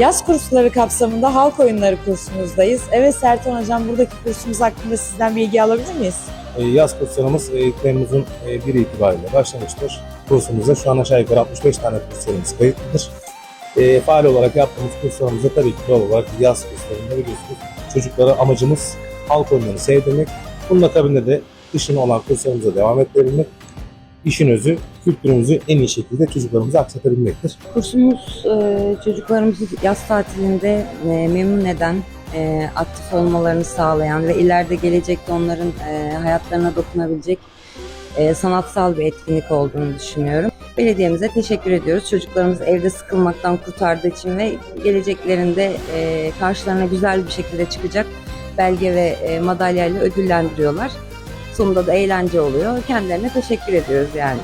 Yaz kursları kapsamında halk oyunları kursumuzdayız. Evet Sertan Hocam buradaki kursumuz hakkında sizden bilgi alabilir miyiz? E, Yaz kurslarımız e, Temmuz'un e, 1 itibariyle başlamıştır. Kursumuzda şu an aşağı yukarı 65 tane kurslarımız kayıtlıdır. E, faal olarak yaptığımız kurslarımızda tabii ki doğal olarak yaz kurslarında biliyorsunuz çocuklara amacımız halk oyunlarını sevdirmek. Bunun akabinde de kışın olan kurslarımıza devam ettirebilmek. İşin özü kültürümüzü en iyi şekilde çocuklarımıza aksatabilmektir. Kursumuz e, çocuklarımızı yaz tatilinde e, memnun eden, e, aktif olmalarını sağlayan ve ileride gelecekte onların hayatlarına dokunabilecek sanatsal bir etkinlik olduğunu düşünüyorum. Belediyemize teşekkür ediyoruz. Çocuklarımız evde sıkılmaktan kurtardığı için ve geleceklerinde karşılarına güzel bir şekilde çıkacak belge ve madalyayla ödüllendiriyorlar. Sonunda da eğlence oluyor. Kendilerine teşekkür ediyoruz yani.